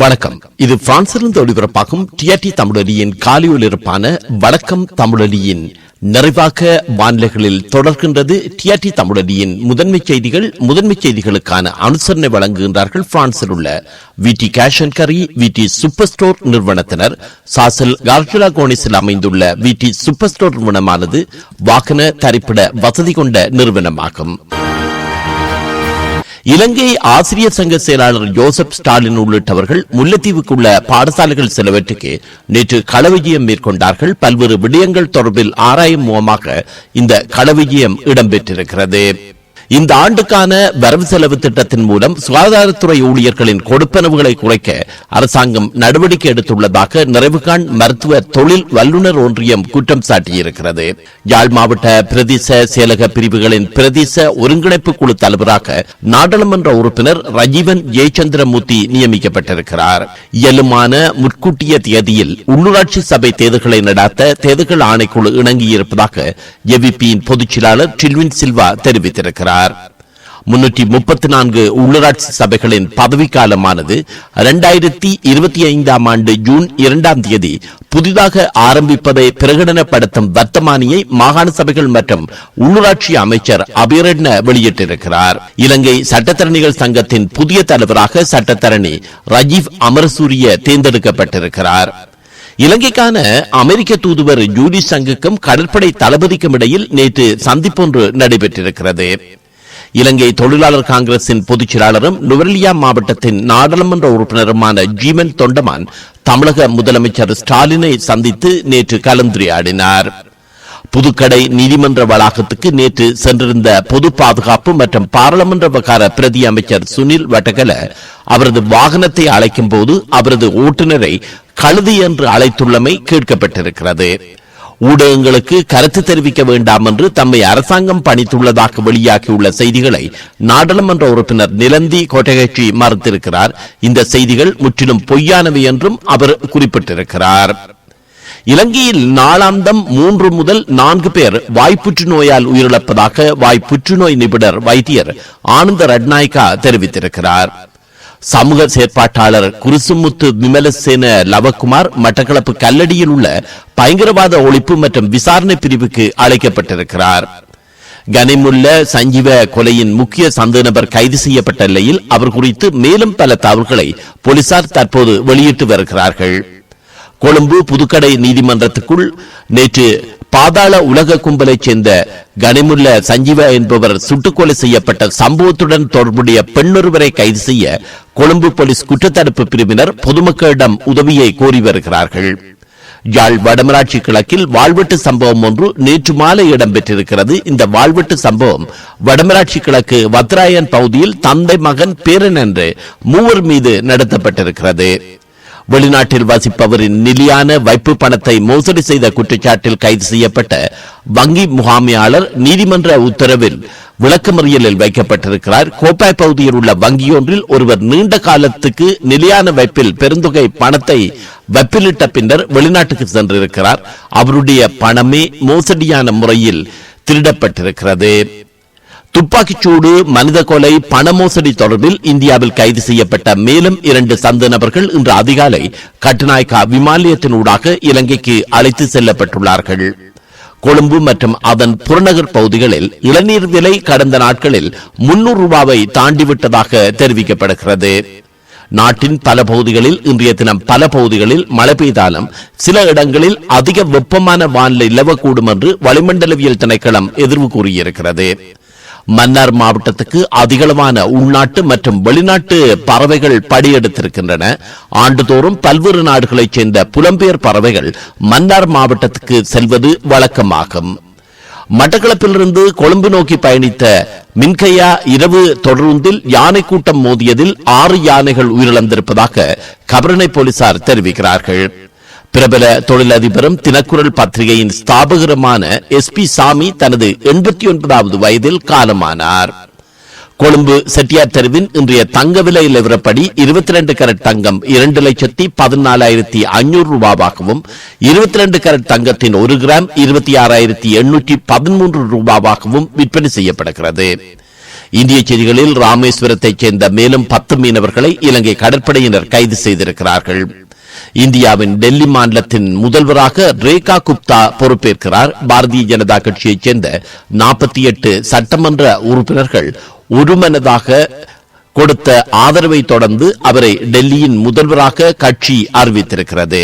வணக்கம். இது பிரான்சிலிருந்து ஒளிபரப்பாகும் டிஆர்டி தமிழொலியின் காலை ஒளிபரப்பான வணக்கம் தமிழொலியின் நிறைவாக வானிலைகளில் தொடர்கின்றது டிஆர்டி தமிழொலியின் முதன்மை செய்திகள் முதன்மை செய்திகளுக்கான அனுசரணை வழங்குகின்றார்கள் பிரான்சில் உள்ள விடி கேஷ் அண்ட் கரி விடி சூப்பர் ஸ்டோர் நிறுவனத்தினர். சாசல் கார்ஜுலா கோனிஸில் அமைந்துள்ள விடி சூப்பர் ஸ்டோர் நிறுவனமானது வாகன தரிப்பிட வசதி கொண்ட நிறுவனமாகும். இலங்கை ஆசிரியர் சங்க செயலாளர் ஜோசப் ஸ்டாலின் உள்ளிட்டவர்கள் முல்லைத்தீவுக்குள்ள பாடசாலைகள் சிலவற்றுக்கு நேற்று களவிஜயம் மேற்கொண்டார்கள். பல்வேறு விடயங்கள் தொடர்பில் ஆராயும் மூலமாக இந்த களவிஜயம் இடம்பெற்றிருக்கிறது. இந்த ஆண்டுக்கான வரவு செலவு திட்டத்தின் மூலம் சுகாதாரத்துறை ஊழியர்களின் கொடுப்பனவுகளை குறைக்க அரசாங்கம் நடவடிக்கை எடுத்துள்ளதாக நிறைவுகாண் மருத்துவ தொழில் வல்லுநர் ஒன்றியம் குற்றம் சாட்டியிருக்கிறது. யாழ் மாவட்ட பிரதேச செயலக பிரிவுகளின் பிரதேச ஒருங்கிணைப்பு குழு தலைவராக நாடாளுமன்ற உறுப்பினர் ரஜீவன் ஜெயச்சந்திரமூர்த்தி நியமிக்கப்பட்டிருக்கிறார். இயலுமான முற்கூட்டிய தேதியில் உள்ளூராட்சி சபை தேர்தல்களை நடாத்த தேர்தல் ஆணைக்குழு இணங்கியிருப்பதாக எவிபியின் பொதுச் செயலாளர் டில்வின் சில்வா தெரிவித்திருக்கிறார். முன்னூற்றி முப்பத்தி நான்கு உள்ளூராட்சி சபைகளின் பதவிக்காலமானது இரண்டாயிரத்தி இருபத்தி ஐந்தாம் ஆண்டு ஜூன் இரண்டாம் தேதி புதிதாக ஆரம்பிப்பதை பிரகடனப்படுத்தும் வர்த்தமானியை மாகாண சபைகள் மற்றும் உள்ளூராட்சி அமைச்சர் அபிரட்ன வெளியிட்டிருக்கிறார். இலங்கை சட்டத்தரணிகள் சங்கத்தின் புதிய தலைவராக சட்டத்தரணி ரஜீவ் அமரசூரிய தேர்ந்தெடுக்கப்பட்டிருக்கிறார். இலங்கைக்கான அமெரிக்க தூதுவர் ஜூலி சங்குக்கும் கடற்படை தளபதிக்கும் இடையில் நேற்று சந்திப்பொன்று நடைபெற்றிருக்கிறது. இலங்கை தொழிலாளர் காங்கிரசின் பொதுச் செயலாளரும் நுவரெலியா மாவட்டத்தின் நாடாளுமன்ற உறுப்பினருமான ஜீமன் தொண்டமான் தமிழக முதலமைச்சர் ஸ்டாலினை சந்தித்து நேற்று கலந்துரையாடினார். புதுக்கடை நீதிமன்ற வளாகத்துக்கு நேற்று சென்றிருந்த பொது பாதுகாப்பு மற்றும் பாராளுமன்ற விவகார பிரதி அமைச்சர் சுனில் வட்டகல அவரது வாகனத்தை அழைக்கும் போது அவரது ஓட்டுநரை கழுதி என்று அழைத்துள்ளமை கேட்கப்பட்டிருக்கிறது. ஊடகங்களுக்கு கருத்து தெரிவிக்க வேண்டாம் என்று தம்மை அரசாங்கம் பணித்துள்ளதாக வெளியாகியுள்ள செய்திகளை நாடாளுமன்ற உறுப்பினர் நிலந்தி கொட்டகட்சி மறுத்திருக்கிறார். இந்த செய்திகள் முற்றிலும் பொய்யானவை என்றும் அவர் குறிப்பிட்டிருக்கிறார். இலங்கையில் நாளாந்தம் மூன்று முதல் நான்கு பேர் வாய்ப்புற்று நோயால் உயிரிழப்பதாக வாய்ப்புற்றுநோய் நிபுணர் வைத்தியர் ஆனந்த ரட்நாயக்கா தெரிவித்திருக்கிறார். சமூக செயற்பாட்டாளர் குருசுமுத்து விமலசேன லவகுமார் மட்டக்களப்பு கல்லடியில் உள்ள பயங்கரவாத ஒழிப்பு மற்றும் விசாரணை பிரிவுக்கு அழைக்கப்பட்டிருக்கிறார். கனிமுல்ல சஞ்சீவ கொலையின் முக்கிய சந்தேக நபர் கைது செய்யப்பட்ட நிலையில் அவர் குறித்து மேலும் பல தகவல்களை போலீசார் தற்போது வெளியிட்டு வருகிறார்கள். கொழும்பு புதுக்கடை நீதிமன்றத்துக்குள் நேற்று பாதாள உலக கும்பலைச் சேர்ந்த கனிமுல்ல சஞ்சீவ என்பவர் சுட்டுக்கொலை செய்யப்பட்ட சம்பவத்துடன் தொடர்புடைய பெண்ணொருவரை கைது செய்ய கொழும்பு போலீஸ் குற்றத்தடுப்பு பிரிவினர் பொதுமக்களிடம் உதவியை கோரி வருகிறார்கள். யாழ் வடமராட்சி கிழக்கில் வாழ்வெட்டு சம்பவம் ஒன்று நேற்று மாலை இடம்பெற்றிருக்கிறது. இந்த வாழ்வெட்டு சம்பவம் வடமராட்சி கிழக்கு வத்ராயன் பகுதியில் தந்தை மகன் பேரன் என்று மூவர் மீது நடத்தப்பட்டிருக்கிறது. வெளிநாட்டில் வசிப்பவரின் நிலையான வைப்பு பணத்தை மோசடி செய்த குற்றச்சாட்டில் கைது செய்யப்பட்ட வங்கி முகாமையாளர் நீதிமன்ற உத்தரவில் விளக்கமறியலில் வைக்கப்பட்டிருக்கிறார். கோப்பாய் பகுதியில் உள்ள வங்கியொன்றில் ஒருவர் நீண்ட காலத்துக்கு நிலையான வைப்பில் பெருந்தொகை பணத்தை வைப்பிலிட்ட பின்னர் வெளிநாட்டுக்கு சென்றிருக்கிறார். அவருடைய பணமே மோசடியான முறையில் திருடப்பட்டிருக்கிறது. துப்பாக்கிச்சூடு மனித கொலை பண மோசடி தொடர்பில் இந்தியாவில் கைது செய்யப்பட்ட மேலும் இரண்டு சந்த நபர்கள் இன்று அதிகாலை கட்டுநாயக்கா விமான இலங்கைக்கு அழைத்து செல்லப்பட்டுள்ளார்கள். கொழும்பு மற்றும் அதன் புறநகர் பகுதிகளில் இளநீர் விலை கடந்த நாட்களில் முன்னூறு ரூபாவை தாண்டிவிட்டதாக தெரிவிக்கப்படுகிறது. நாட்டின் பல பகுதிகளில் இன்றைய தினம் பல பகுதிகளில் மழை பெய்தாலும் சில இடங்களில் அதிக வெப்பமான வானிலை நிலவக்கூடும் என்று வளிமண்டலவியல் திணைக்களம் எதிர்வு கூறியிருக்கிறது. மன்னார் மாவட்டத்துக்கு அதிகளவான உள்நாட்டு மற்றும் வெளிநாட்டு பறவைகள் படியெடுத்திருக்கின்றன. ஆண்டுதோறும் பல்வேறு நாடுகளைச் சேர்ந்த புலம்பெயர் பறவைகள் மன்னார் மாவட்டத்துக்கு செல்வது வழக்கமாகும். மட்டக்களப்பிலிருந்து கொழும்பு நோக்கி பயணித்த மின்கையா இரவு தொடருந்தில் யானை கூட்டம் மோதியதில் ஆறு யானைகள் உயிரிழந்திருப்பதாக கபரணை போலீசார் தெரிவிக்கிறார்கள். பிரபல தொழிலதிபரும் தினக்குரல் பத்திரிகையின் ஸ்தாபகருமான எஸ் பி சாமி தனது எண்பத்தி ஒன்பதாவது வயதில் காலமானார். கொழும்பு செட்டியார் தெருவின் இன்றைய தங்க விலை நிலவரப்படி இருபத்தி ரெண்டு கரட் தங்கம் இரண்டு லட்சத்தி பதினாலாயிரத்தி ஐநூறு ரூபாவாகவும் இருபத்தி ரெண்டு கரட் தங்கத்தின் ஒரு கிராம் இருபத்தி ஆறாயிரத்தி எண்ணூற்றி பதிமூன்று ரூபாவாகவும் விற்பனை செய்யப்படுகிறது. இந்திய செய்திகளில் ராமேஸ்வரத்தைச் சேர்ந்த மேலும் பத்து மீனவர்களை இலங்கை கடற்படையினர் கைது செய்திருக்கிறார்கள். இந்தியாவின் டெல்லி மாநிலத்தின் முதல்வராக ரேகா குப்தா பொறுப்பேற்கிறார். பாரதிய ஜனதா கட்சியைச் சேர்ந்த நாற்பத்தி எட்டு சட்டமன்ற உறுப்பினர்கள் ஒருமனதாக கொடுத்த ஆதரவை தொடர்ந்து அவரை டெல்லியின் முதல்வராக கட்சி அறிவித்திருக்கிறது.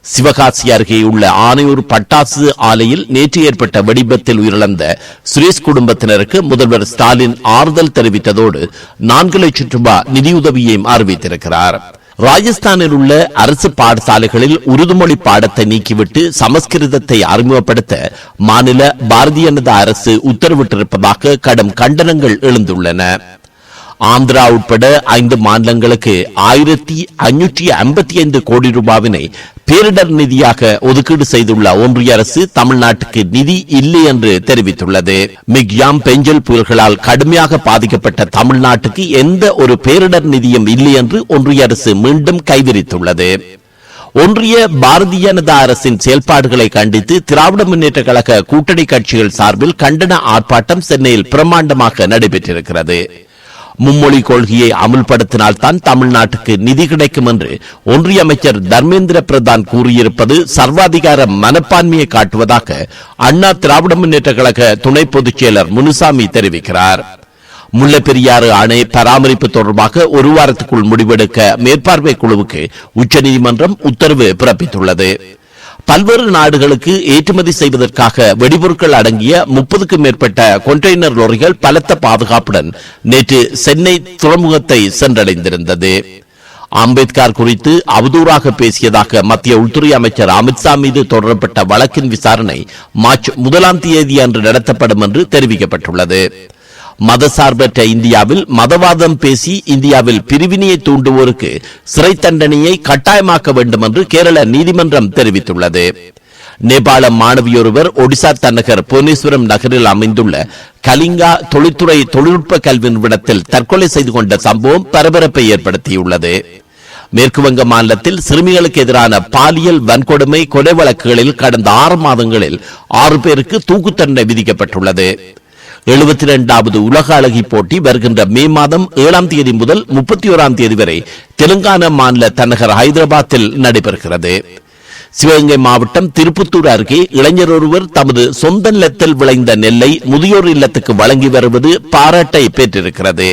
சிவகாசி அருகே உள்ள ஆனையூர் பட்டாசு ஆலையில் நேற்று ஏற்பட்ட வெடிபத்தில் உயிரிழந்த சுரேஷ் குடும்பத்தினருக்கு முதல்வர் ஸ்டாலின் ஆறுதல் தெரிவித்ததோடு நான்கு லட்சம் ரூபாய் நிதியுதவியையும் அறிவித்திருக்கிறார். ராஜஸ்தானில் உள்ள அரசு பாடசாலைகளில் உருதுமொழி பாடத்தை நீக்கிவிட்டு சமஸ்கிருதத்தை அறிமுகப்படுத்த மாநில பாரதிய ஜனதா அரசு உத்தரவிட்டிருப்பதாக கடும் கண்டனங்கள் எழுந்துள்ளன. ஆந்திரா உட்பட ஐந்து மாநிலங்களுக்கு ஆயிரத்தி ஐநூற்றி ஐம்பத்தி ஐந்து கோடி ரூபாவினை பேரிடர் நிதியாக ஒதுக்கீடு செய்துள்ள ஒன்றிய அரசு தமிழ்நாட்டுக்கு நிதி இல்லை என்று தெரிவித்துள்ளது. மிக்யாம் பெஞ்சல் புயல்களால் கடுமையாக பாதிக்கப்பட்ட தமிழ்நாட்டுக்கு எந்த ஒரு பேரிடர் நிதியும் இல்லை என்று ஒன்றிய அரசு மீண்டும் கைவிரித்துள்ளது. ஒன்றிய பாரதிய ஜனதா அரசின் செயல்பாடுகளை கண்டித்து திராவிட முன்னேற்ற கழக கூட்டணி கட்சிகள் சார்பில் கண்டன ஆர்ப்பாட்டம் சென்னையில் பிரம்மாண்டமாக நடைபெற்றிருக்கிறது. மும்மொழி கொள்கையை அமுல்படுத்தினால்தான் தமிழ்நாட்டுக்கு நிதி கிடைக்கும் என்று ஒன்றிய அமைச்சர் தர்மேந்திர பிரதான் கூறியிருப்பது சர்வாதிகார மனப்பான்மையை காட்டுவதாக அண்ணா திராவிட முன்னேற்ற கழக துணை பொதுச் செயலர் முனுசாமி தெரிவிக்கிறார். முல்லைப்பெரியாறு அணை பராமரிப்பு தொடர்பாக ஒரு வாரத்துக்குள் முடிவெடுக்க மேற்பார்வை குழுவுக்கு உச்சநீதிமன்றம் உத்தரவு பிறப்பித்துள்ளது. பல்வேறு நாடுகளுக்கு ஏற்றுமதி செய்வதற்காக வெடிபொருட்கள் அடங்கிய முப்பதுக்கும் மேற்பட்ட கொண்டெய்னர் லோரிகள் பலத்த பாதுகாப்புடன் நேற்று சென்னை துறைமுகத்தை சென்றடைந்திருந்தது. அம்பேத்கர் குறித்து அவதூறாக பேசியதாக மத்திய உள்துறை அமைச்சர் அமித்ஷா மீது தொடரப்பட்ட வழக்கின் விசாரணை மார்ச் முதலாம் தேதி அன்று நடத்தப்படும் என்று தெரிவிக்கப்பட்டுள்ளது. மதசார்பற்ற இந்தியாவில் மதவாதம் பேசி இந்தியாவில் பிரிவினையை தூண்டுவோருக்கு சிறை தண்டனையை கட்டாயமாக்க வேண்டும் என்று கேரள நீதிமன்றம் தெரிவித்துள்ளது. நேபாள மாணவியொருவர் ஒடிசா தன்னகர் புவனேஸ்வரம் நகரில் அமைந்துள்ள கலிங்கா தொழில்துறை தொழில்நுட்ப கல்வி நிறுவனத்தில் தற்கொலை செய்து கொண்ட சம்பவம் பரபரப்பை ஏற்படுத்தியுள்ளது. மேற்குவங்க மாநிலத்தில் சிறுமிகளுக்கு எதிரான பாலியல் வன்கொடுமை கொலை வழக்குகளில் கடந்த ஆறு மாதங்களில் ஆறு பேருக்கு தூக்கு தண்டனை விதிக்கப்பட்டுள்ளது. எழுபத்தி இரண்டாவது உலக அழகி போட்டி வருகின்ற மே மாதம் ஏழாம் தேதி முதல் முப்பத்தி ஓராம் தேதி வரை தெலுங்கானா மாநில தலைநகர் ஹைதராபாத்தில் நடைபெறுகிறது. சிவகங்கை மாவட்டம் திருப்புத்தூர் அருகே இளைஞர் ஒருவர் தமது சொந்த நிலத்தில் விளைந்த நெல்லை முதியோர் இல்லத்துக்கு வழங்கி வருவது பாராட்டை பெற்றிருக்கிறது.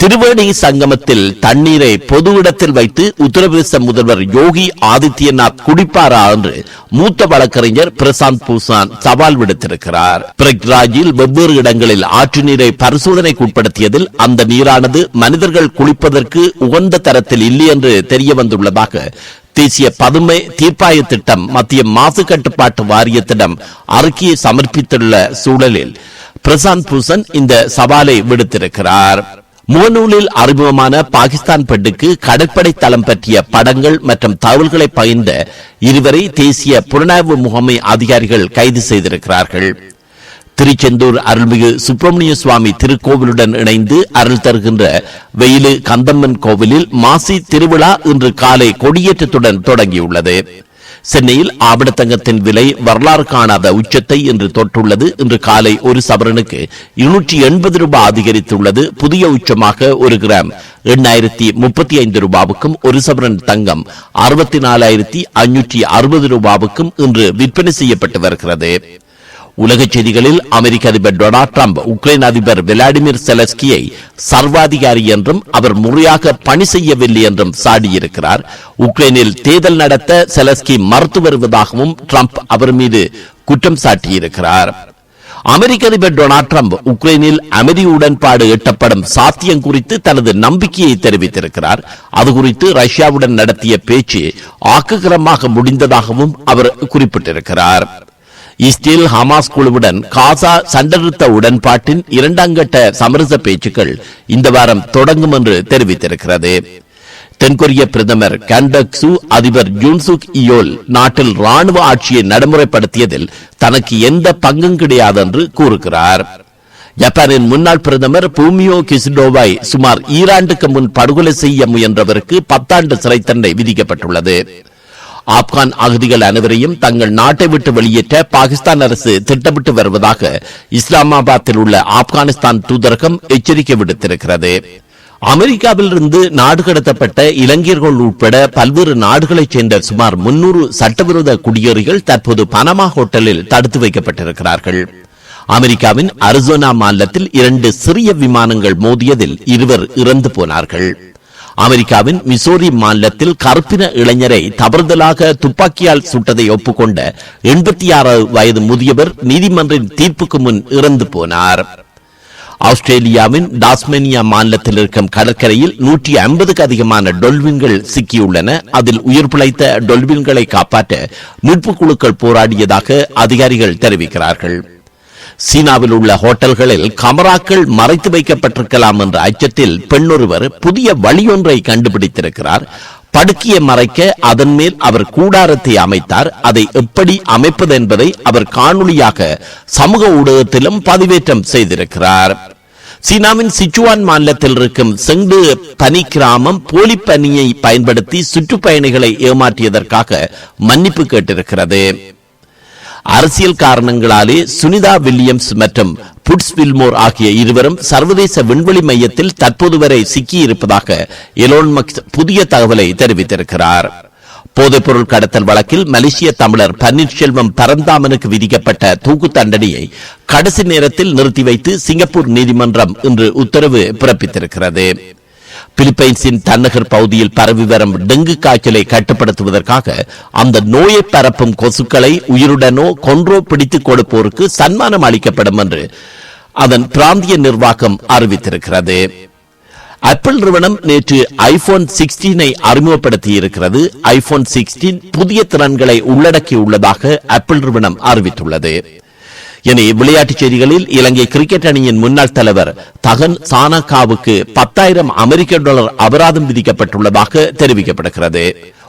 திருவேணி சங்கமத்தில் தண்ணீரை பொது இடத்தில் வைத்து உத்தரப்பிரதேச முதல்வர் யோகி ஆதித்யநாத் குடிப்பாரா என்று மூத்த வழக்கறிஞர் பிரசாந்த் பூசான் சவால் விடுத்திருக்கிறார். பிரக்ராஜில் வெவ்வேறு இடங்களில் ஆற்று நீரை பரிசோதனைக்கு உட்படுத்தியதில் அந்த நீரானது மனிதர்கள் குளிப்பதற்கு உகந்த தரத்தில் இல்லை என்று தெரிய வந்துள்ளதாக தேசிய பதுமை தீர்ப்பாய திட்டம் மத்திய மாசு கட்டுப்பாட்டு வாரியத்திடம் அறிக்கையை சமர்ப்பித்துள்ள சூழலில் பிரசாந்த் பூசன் இந்த சவாலை விடுத்திருக்கிறார். முகநூலில் அறிமுகமான பாகிஸ்தான் பெண்ணுக்கு கடற்படை தளம் பற்றிய படங்கள் மற்றும் தகவல்களை பகிர்ந்த இருவரை தேசிய புலனாய்வு முகமை அதிகாரிகள் கைது செய்திருக்கிறார்கள். திருச்செந்தூர் அருள்மிகு சுப்பிரமணிய சுவாமி திருக்கோவிலுடன் இணைந்து அருள் தருகின்ற வெயிலு கந்தம்மன் கோவிலில் மாசி திருவிழா இன்று காலை கொடியேற்றத்துடன் தொடங்கியுள்ளது. சென்னையில் ஆபடத்தங்கத்தின் விலை வரலாறு காணாத உச்சத்தை இன்று தொட்டுள்ளது இன்று காலை ஒரு சவரனுக்கு இருநூற்றி எண்பது ரூபாய் அதிகரித்துள்ளது. புதிய உச்சமாக ஒரு கிராம் எண்ணாயிரத்தி முப்பத்தி ஐந்து ரூபாவுக்கும் ஒரு சவரன் தங்கம் அறுபத்தி நாலாயிரத்தி ஐநூற்றி அறுபது ரூபாவுக்கும் இன்று விற்பனை செய்யப்பட்டு வருகிறது. உலக செய்திகளில் அமெரிக்க அதிபர் டொனால்ட் ட்ரம்ப் உக்ரைன் அதிபர் விளாடிமிர் செலஸ்கியை சர்வாதிகாரி என்றும் அவர் முறையாக பணி செய்யவில்லை என்றும் சாடியிருக்கிறார். உக்ரைனில் தேர்தல் நடத்த செலஸ்கி மறுத்து வருவதாகவும் ட்ரம்ப் அவர் மீது குற்றம் சாட்டியிருக்கிறார். அமெரிக்க அதிபர் டொனால்ட் ட்ரம்ப் உக்ரைனில் அமைதி உடன்பாடு எட்டப்படும் சாத்தியம் குறித்து தனது நம்பிக்கையை தெரிவித்திருக்கிறார். அது குறித்து ரஷ்யாவுடன் நடத்திய பேச்சு ஆக்ககரமாக முடிந்ததாகவும் அவர் குறிப்பிட்டிருக்கிறார். இஸ்ரேல் ஹமாஸ் குழுவுடன் காசா சண்டநிறுத்த உடன்பாட்டின் இரண்டாம் கட்ட சமரச பேச்சுக்கள் இந்த வாரம் தொடங்கும் என்று தெரிவித்திருக்கிறது. தென்கொரிய பிரதமர் கேண்டக் சு அதிபர் ஜூன்சுக் இயோல் நாட்டில் ராணுவ ஆட்சியை நடைமுறைப்படுத்தியதில் தனக்கு எந்த பங்கும் கிடையாது என்று கூறுகிறார். ஜப்பானின் முன்னாள் பிரதமர் பூமியோ கிசிடோவாய் சுமார் ஈராண்டுக்கு முன் படுகொலை செய்ய முயன்றவருக்கு பத்தாண்டு சிறை தண்டனை விதிக்கப்பட்டுள்ளது. ஆப்கான் அகதிகள் அனைவரையும் தங்கள் நாட்டை விட்டு வெளியேற்ற பாகிஸ்தான் அரசு திட்டமிட்டு வருவதாக இஸ்லாமாபாத்தில் உள்ள ஆப்கானிஸ்தான் தூதரகம் எச்சரிக்கை விடுத்திருக்கிறது. அமெரிக்காவிலிருந்து நாடு கடத்தப்பட்ட இளைஞர்கள் உட்பட பல்வேறு நாடுகளைச் சேர்ந்த சுமார் முன்னூறு சட்டவிரோத குடியேறிகள் தற்போது பனமா ஹோட்டலில் தடுத்து வைக்கப்பட்டிருக்கிறார்கள். அமெரிக்காவின் அரிசோனா மாநிலத்தில் இரண்டு சிறிய விமானங்கள் மோதியதில் இருவர் இறந்து போனார்கள். அமெரிக்காவின் மிசோரி மாநிலத்தில் கருப்பின இளைஞரை தவறுதலாக துப்பாக்கியால் சுட்டதை ஒப்புக்கொண்ட எண்பத்தி ஆறு வயது முதியவர் நீதிமன்றின் தீர்ப்புக்கு முன் இறந்து போனார். ஆஸ்திரேலியாவின் டாஸ்மேனியா மாநிலத்தில் இருக்கும் கடற்கரையில் நூற்றி ஐம்பதுக்கு அதிகமான டொல்வின்கள் சிக்கியுள்ளன. அதில் உயிர் பிழைத்த டொல்வின்களை காப்பாற்ற மீட்புக் குழுக்கள் போராடியதாக அதிகாரிகள் தெரிவிக்கிறார்கள். சீனாவில் உள்ள ஹோட்டல்களில் கமராக்கள் மறைத்து வைக்கப்பட்டிருக்கலாம் என்ற அச்சத்தில் பெண்ணொருவர் புதிய வழியொன்றை கண்டுபிடித்திருக்கிறார். படுக்கையை மறைக்க அதன் மேல் அவர் கூடாரத்தை அமைத்தார். அதை எப்படி அமைப்பது என்பதை அவர் காணொளியாக சமூக ஊடகத்திலும் பதிவேற்றம் செய்திருக்கிறார். சீனாவின் சிச்சுவான் மாநிலத்தில் இருக்கும் செங்டு பனி கிராமம் போலி பனியை பயன்படுத்தி சுற்றுப்பயணிகளை ஏமாற்றியதற்காக மன்னிப்பு கேட்டிருக்கிறது. அரசியல் காரணங்களாலே சுனிதா வில்லியம்ஸ் மற்றும் புட்ஸ் வில்மோர் ஆகிய இருவரும் சர்வதேச விண்வெளி மையத்தில் தற்போது வரை சிக்கியிருப்பதாக எலோன் மக்ஸ் புதிய தகவலை தெரிவித்திருக்கிறார். போதைப்பொருள் கடத்தல் வழக்கில் மலேசிய தமிழர் பன்னீர்செல்வம் பரந்தாமனுக்கு விதிக்கப்பட்ட தூக்கு தண்டனையை கடைசி நேரத்தில் நிறுத்தி வைத்து சிங்கப்பூர் நீதிமன்றம் இன்று உத்தரவு பிறப்பித்திருக்கிறது. பிலிப்பைன்ஸின் தன்னகர் பகுதியில் பரவி வரும் டெங்கு காய்ச்சலை கட்டுப்படுத்துவதற்காக அந்த நோயை பரப்பும் கொசுக்களை உயிருடனோ கொன்றோ பிடித்துக் கொடுப்போருக்கு சன்மானம் அளிக்கப்படும் என்று அதன் பிராந்திய நிர்வாகம் அறிவித்திருக்கிறது. ஆப்பிள் நிறுவனம் நேற்று ஐபோன் சிக்ஸ்டீனை அறிமுகப்படுத்தி இருக்கிறது ஐபோன் சிக்ஸ்டீன் புதிய திறன்களை உள்ளடக்கியுள்ளதாக ஆப்பிள் நிறுவனம் அறிவித்துள்ளது. இனி விளையாட்டுச் செய்திகளில் இலங்கை கிரிக்கெட் அணியின் முன்னாள் தலைவர் தகன் சானகாவுக்கு பத்தாயிரம் அமெரிக்க டாலர் அபராதம் விதிக்கப்பட்டுள்ளதாக தெரிவிக்கப்படுகிறது.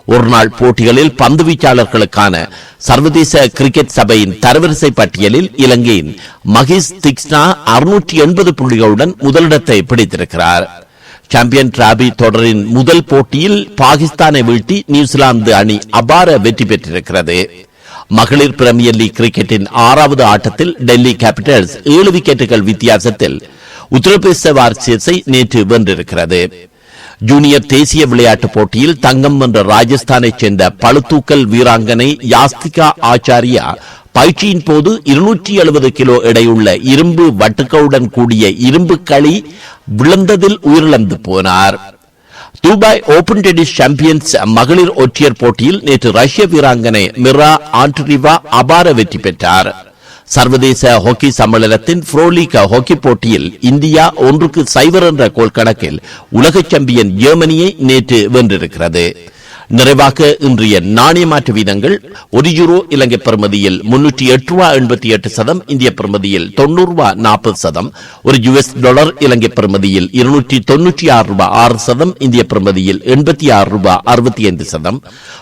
ஒருநாள் போட்டிகளில் பந்து வீச்சாளர்களுக்கான சர்வதேச கிரிக்கெட் சபையின் தரவரிசை பட்டியலில் இலங்கையின் மகிஷ் திக்ஸ்னா அறுநூற்றி எண்பது புள்ளிகளுடன் முதலிடத்தை பிடித்திருக்கிறார். சாம்பியன் டிராபி தொடரின் முதல் போட்டியில் பாகிஸ்தானை வீழ்த்தி நியூசிலாந்து அணி அபார வெற்றி பெற்றிருக்கிறது. மகளிர் பிரீமியர் லீக் கிரிக்கெட்டின் ஆறாவது ஆட்டத்தில் டெல்லி கேபிட்டல்ஸ் ஏழு விக்கெட்டுகள் வித்தியாசத்தில் உத்தரப்பிரதேச வாரியர்ஸை நேற்று வென்றிருக்கிறது. ஜூனியர் தேசிய விளையாட்டுப் போட்டியில் தங்கம் வென்ற ராஜஸ்தானைச் சேர்ந்த பழுத்தூக்கல் வீராங்கனை யாஸ்திகா ஆச்சாரியா பயிற்சியின் போது இருநூற்றி எழுபது கிலோ எடையுள்ள இரும்பு வட்டுக்களுடன் கூடிய இரும்பு களி விழுந்ததில் உயிரிழந்து போனார். துபாய் ஓபன் டென்னிஸ் சாம்பியன்ஸ் மகளிர் ஒற்றையர் போட்டியில் நேற்று ரஷ்ய வீராங்கனை மிரா ஆண்ட்ரிவா அபார வெற்றி பெற்றார். சர்வதேச ஹாக்கி சம்மேளனத்தின் புரோலீக் ஹாக்கி போட்டியில் இந்தியா ஒன்றுக்கு சைவர் என்ற கோல் கணக்கில் உலக சாம்பியன் ஜெர்மனியை நேற்று வென்றிருக்கிறது. நிறைவாக இன்றைய நாணய மாற்று வீதங்கள் ஒரு யூரோ இலங்கை பெறுமதியில் முன்னூற்றி எட்டு ரூபா எண்பத்தி எட்டு சதம் இந்திய பெறுமதியில் தொண்ணூறு ரூபா நாற்பது சதம் ஒரு யுஎஸ் டாலர் இலங்கை பெறுமதியில் இருநூற்றி தொன்னூற்றி ஆறு ரூபா ஆறு சதம் இந்திய பெறுமதியில் எண்பத்தி ஆறு ரூபா அறுபத்தி ஐந்து சதம்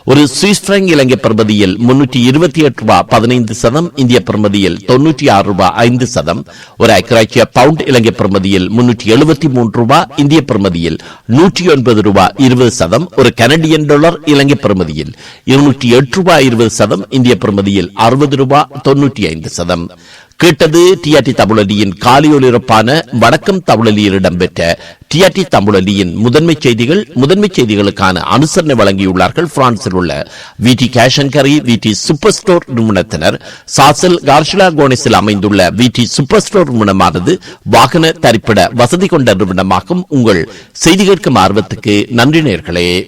ஒரு சுவிஸ் பிராங்க் இலங்கை பெறுமதியில் முன்னூற்றி இருபத்தி எட்டு ரூபா பதினைந்து சதம் இந்திய பெறுமதியில் தொன்னூற்றி ஆறு ரூபா ஐந்து சதம் ஒரு ஐக்கிராச்சிய பவுண்ட் இலங்கை பெறுமதியில் முன்னூற்றி எழுபத்தி மூன்று ரூபா இந்திய பெறுமதியில் நூற்றி ஒன்பது ரூபா இருபது சதம் ஒரு கனடியன் டாலர் இலங்கை பெறுமதியில். இருநூற்றி எட்டு ரூபாய் இருபது சதம் இந்திய பெறுமதியில் அறுபது ரூபாய் தொன்னூற்றி ஐந்து சதம். கேட்டது டிஆர்டி தமிழலியின் காலியொலிரப்பான வடக்கம் தமிழலியில் இடம்பெற்ற டிஆர்டி தமிழலியின் முதன்மை செய்திகள் முதன்மை செய்திகளுக்கான அனுசரணை வழங்கியுள்ளார்கள் பிரான்சில் உள்ள V D கேஷன்கரி V D super store நிறுவனத்தினர். சாசல் கார்ஷிலா கோனிஸில் அமைந்துள்ள வி டி சூப்பர் ஸ்டோர் நிறுவனமானது வாகன தரிப்பிட வசதி கொண்ட நிறுவனமாகும். உங்கள் செய்தி கேட்கும் ஆர்வத்துக்கு நன்றி நேர்களே.